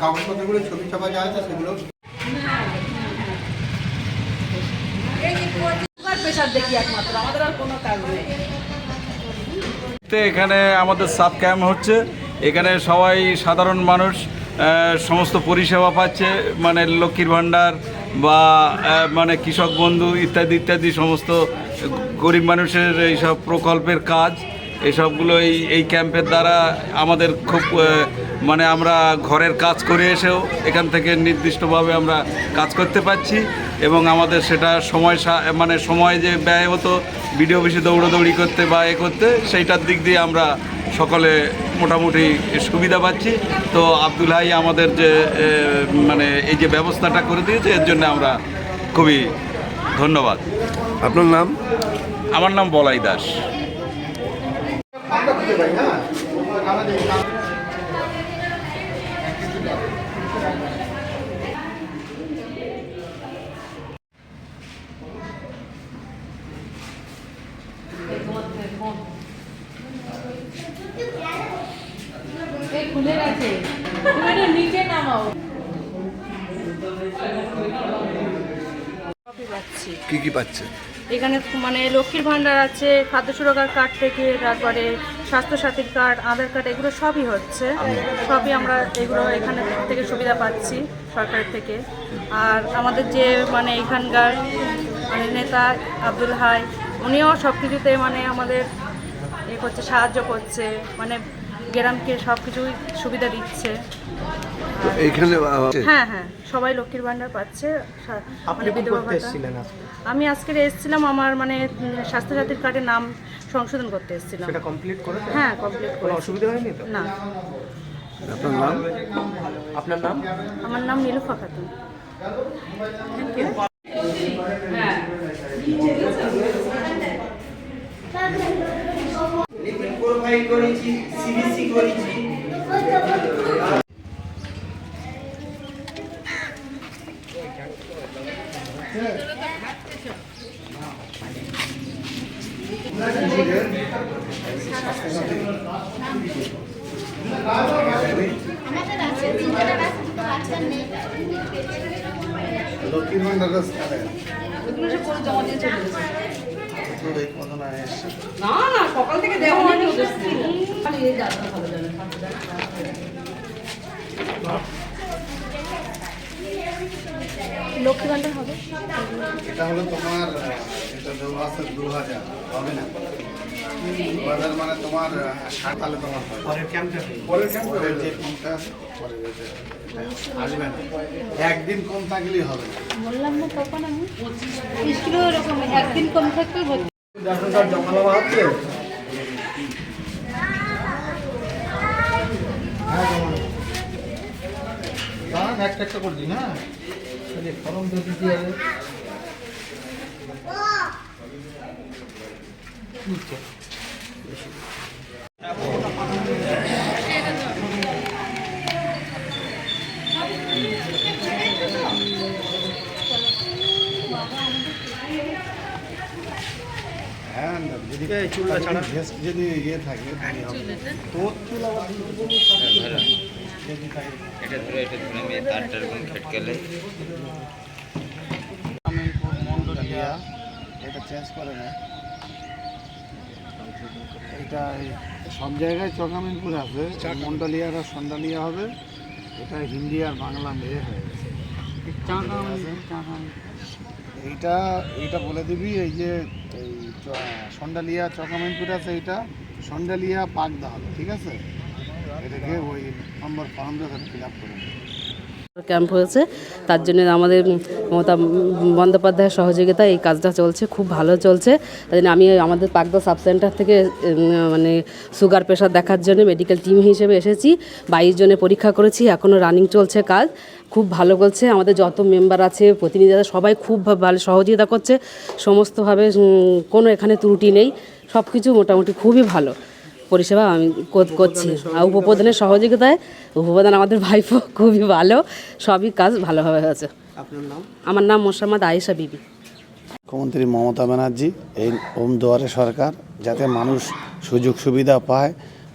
কাগজপত্রগুলো, ছবি ছাপা যা আছে সেগুলো এখানে আমাদের সাব ক্যাম্প হচ্ছে। এখানে সবাই সাধারণ মানুষ সমস্ত পরিষেবা পাচ্ছে মানে লক্ষ্মীর ভাণ্ডার বা মানে কৃষক বন্ধু ইত্যাদি ইত্যাদি সমস্ত গরিব মানুষের এইসব প্রকল্পের কাজ। এসবগুলো এই এই ক্যাম্পের দ্বারা আমাদের খুব মানে আমরা ঘরের কাজ করে এসেও এখান থেকে নির্দিষ্টভাবে আমরা কাজ করতে পারছি এবং আমাদের সেটা সময় সা- মানে সময় যে ব্যয় হতো ভিডিও বেশি দৌড়াদৌড়ি করতে বা এ করতে সেইটার দিক দিয়ে আমরা সকলে মোটামুটি সুবিধা পাচ্ছি। তো আব্দুল হাই আমাদের যে মানে এই যে ব্যবস্থাটা করে দিয়েছে এর জন্য আমরা খুবই ধন্যবাদ। আপনার নাম? আমার নাম বলাই দাস আমরা খুঁজে পাই হ্যাঁ আমরা দেখি এই খুলে গেছে। নিচে নামাও। পাচ্ছি। কি কি পাচ্ছে? এখানে মানে লক্ষ্মীর ভাণ্ডার আছে খাদ্য সুরক্ষার কার্ড থেকে তারপরে স্বাস্থ্যসাথীর কার্ড আধার কার্ড এগুলো সবই হচ্ছে। সবই আমরা এগুলো এখানে থেকে সুবিধা পাচ্ছি সরকার থেকে। আর আমাদের যে মানে এখানকার মানে নেতা আব্দুল হাই উনিও সব কিছুতে মানে আমাদের এ করছে সাহায্য করছে মানে গ্রামকে সব কিছুই সুবিধা দিচ্ছে। এইখানে হ্যাঁ হ্যাঁ সবাই লক্ষ্মীর ভাণ্ডার পাচ্ছে। মানে বিধবা আমি আজকে এসেছিলাম আমার মানে স্বাস্থ্যসাথীর কার্ডে নাম সংশোধন করতে এসেছিলাম। সেটা কমপ্লিট করে হ্যাঁ কমপ্লিট করে অসুবিধা হয়নি তো? না। আপনার নাম? আপনার নাম? আমার নাম নীলুফা খাতুন করেছি সিবিসি করেছি লক্ষ্মীর ভান্ডার না না সকাল থেকে দেওয়া হয়নি লক্ষ্মী ভাণ্ডার হবে। এটা হলো তোমার এটা দেওয়া আছে দু হাজার হবে না? দু হাজার মানে তোমার তোমার পরের ক্যাম্পটা পরের পরের যে কমটা পরের এটা এটা আসবে না। একদিন কম থাকলেই হবে। বললাম না তখন আমি। স্কুলে এরকম একদিন কম হচ্ছে হ্যাঁ জমা একটা একটা করে দিন হ্যাঁ? ফর্ম তো দিতে হবে। হ্যাঁ যদি চুলটা ছাড়া ভেস্ট যদি ইয়ে থাকে তাহলে হবে তোর চুল আবার যদি থাকে এটা ধরে এটা ধরে আমি তারটার কোন খেটকেলে মন্ডলিয়া এটা চেঞ্জ করে না এটা সব জায়গায় চকামিনপুর আছে মন্ডলিয়ার আর সন্ডালিয়া হবে। এটা হিন্দি আর বাংলা মেয়ে হয়ে গেছে। এইটা এইটা বলে দিবি এই যে এই সন্ডালিয়া চকামিনপুর আছে এইটা। সন্ডালিয়া পাকদা হবে ঠিক আছে? এটাকে ওই নম্বর ফর্মটা ফিল আপ করে। ক্যাম্প হয়েছে। তার জন্য আমাদের মমতা বন্দ্যোপাধ্যায়ের সহযোগিতায় এই কাজটা চলছে, খুব ভালো চলছে। তাই জন্য আমি আমাদের পাকদা সাব সেন্টার থেকে মানে সুগার প্রেশার দেখার জন্য মেডিকেল টিম হিসেবে এসেছি। বাইশ জনে পরীক্ষা করেছি এখনও রানিং চলছে কাজ। খুব ভালো করছে আমাদের যত মেম্বার আছে, প্রতিনিধিরা সবাই খুব ভালো সহযোগিতা করছে। সমস্তভাবে কোনো এখানে ত্রুটি নেই সব কিছু মোটামুটি খুবই ভালো। পরিষেবা আমি কর- করছি। আর উপপ্রধানের সহযোগিতায় উপপ্রধান আমাদের ভাইপো খুবই ভালো সবই কাজ ভালোভাবে হয়েছে। আপনার আমার নাম মোসাম্মদ আয়েশা বিবি। মুখ্যমন্ত্রী মমতা ব্যানার্জি এই ওম দুয়ারে সরকার যাতে মানুষ সুযোগ সুবিধা পায়।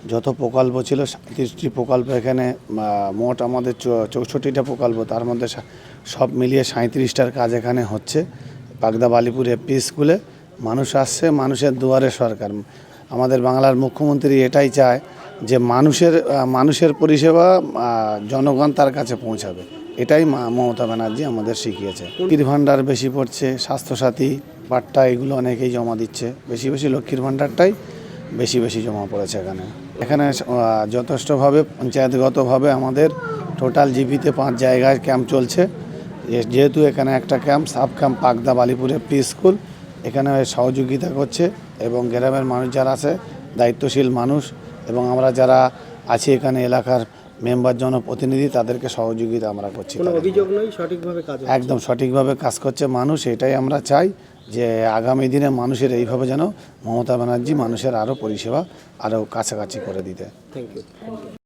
যত প্রকল্প ছিল সাঁত্রিশটি প্রকল্প এখানে মোট আমাদের চৌ- চৌষট্টিটা প্রকল্প তার মধ্যে সব মিলিয়ে সাঁত্রিশটার কাজ এখানে হচ্ছে। পাগদা বালিপুর এপি স্কুলে মানুষ আসছে মানুষের দুয়ারে সরকার। আমাদের বাংলার মুখ্যমন্ত্রী এটাই চায় যে মানুষের মানুষের পরিষেবা জনগণ তার কাছে পৌঁছাবে। এটাই মমতা ব্যানার্জি আমাদের শিখিয়েছে। লক্ষ্মীর ভাণ্ডার বেশি পড়ছে, স্বাস্থ্যসাথী পাট্টা এগুলো অনেকেই জমা দিচ্ছে। বেশি বেশি লক্ষ্মীর ভাণ্ডারটাই বেশি বেশি জমা পড়েছে এখানে। এখানে যথেষ্টভাবে পঞ্চায়েতগতভাবে আমাদের টোটাল জিপিতে পাঁচ জায়গায় ক্যাম্প চলছে। যেহেতু এখানে একটা ক্যাম্প সাব ক্যাম্প পাকদা বালিপুরে প্রি স্কুল এখানে সহযোগিতা করছে এবং গ্রামের মানুষ যারা আছে দায়িত্বশীল মানুষ এবং আমরা যারা আছি এখানে এলাকার মেম্বার জনপ্রতিনিধি তাদেরকে সহযোগিতা আমরা করছি অভিযোগ নয় সঠিকভাবে কাজ একদম সঠিকভাবে কাজ করছে মানুষ এটাই আমরা চাই যে আগামী দিনে মানুষের এইভাবে যেন মমতা ব্যানার্জি মানুষের আরও পরিষেবা আরও কাছাকাছি করে দিতে। Thank you